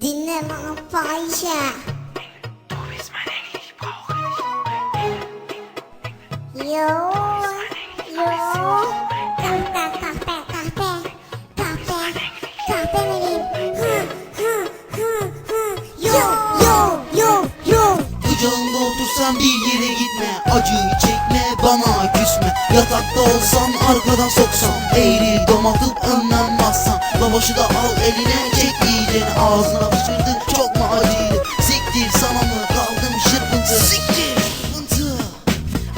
Dinle lan fahişe. Yo, yo. Burada kahpe, kahpe. Kahpe, kahpe vereyim. Hı, hı. Yo, yo, yo, yo. Kucağımda otursan bir yere gitme Acıyı çekme bana küsme Yatakta olsan arkadan soksan Eğri domatıp önden Lavaşı da al eline çek iyicene Ağzına fışırdın çok mu acıydı? Siktir sana mı kaldım şırpıntı? Siktir! Şırpıntı.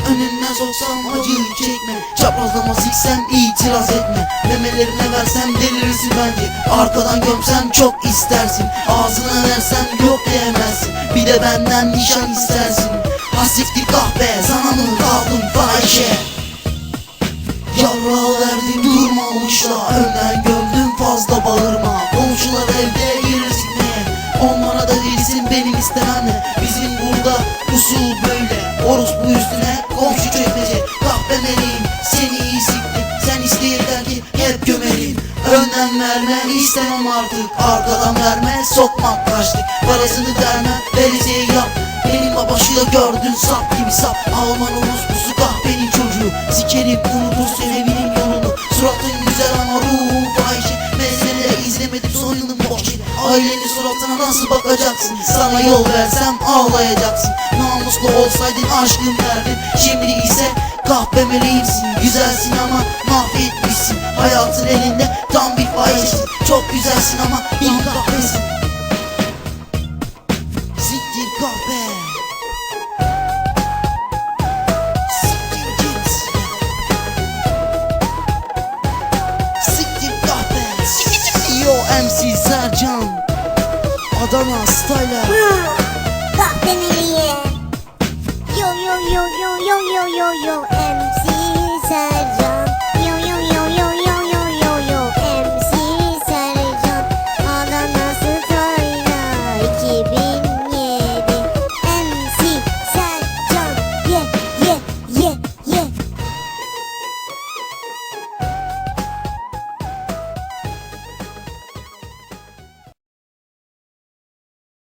Önünden soksam acıyı çekme. Çaprazlama siksem itiraz etme. Memelerine versem delirirsin bence. Arkadan gömsem çok istersin. Ağzına versem yok diyemezsin. Bir de benden nişan istersin. Hassiktir kahpe sana mı kaldım fahişe? Yarrağı verdim durma uçla Önden gömdüm fazla bağırma. Komşular evde girersin ne Onlara da değilsin benim istememle Bizim burada usul böyle. Orospu üstüne komşu çökmece Kahpe meleğim seni iyi siktim. Sen isteyirler ki hep gömerim. Önden verme istemem artık. Arkadan verme sokmak kaçtık Parasını verme veresiye yap. Benim babaşı da gördün sap gibi sap. Alman orospusu kahpenin çocuğu. Sikerim unutur sevinin Ailenin suratına nasıl bakacaksın? Sana yol versem ağlayacaksın. Namuslu olsaydın aşkım derdin Şimdi ise kahpe meleğimsin Güzelsin ama mahvetmişsin. Hayatın elinde tam bir fahişsin Çok güzelsin ama MC Sercan. Adana kahpe